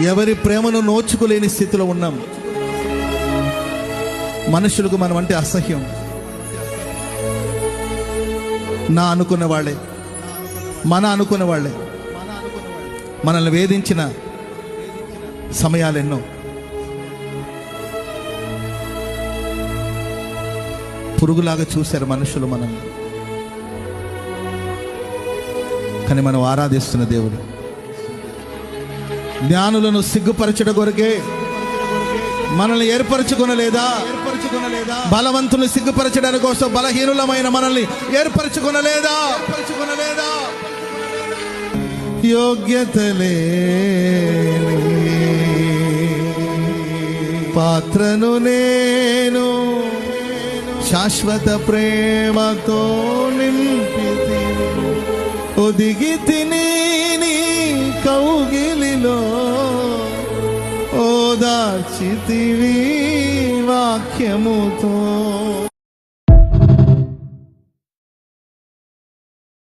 ఎవరి ప్రేమను నోచుకోలేని స్థితిలో ఉన్నాం. మనుషులకు మనం అంటే అసహ్యం. నా అనుకున్న వాళ్ళే. మన అనుకున్న వాళ్ళే. మనల్ని వేధించిన సమయాలెన్నో. పురుగులాగా చూశారు మనుషులు మనల్ని. కానీ మనం ఆరాధిస్తున్న దేవుడు. జ్ఞానులను సిగ్గుపరచడ కొరకే మనల్ని ఏర్పరచుకొనలేదా? ఏర్పరచుకొనలేదా? బలవంతుని సిగ్గుపరచడానికి కోసం బలహీనులమైన మనల్ని ఏర్పరచుకొనలేదా? ఏర్పరచుకొనలేదా? యోగ్యత లేని పాత్రను నేను శాశ్వత ప్రేమతో నింపి ఒదిగి తిని కౌగిలిలో ఓదార్చితివి వాక్యముతో.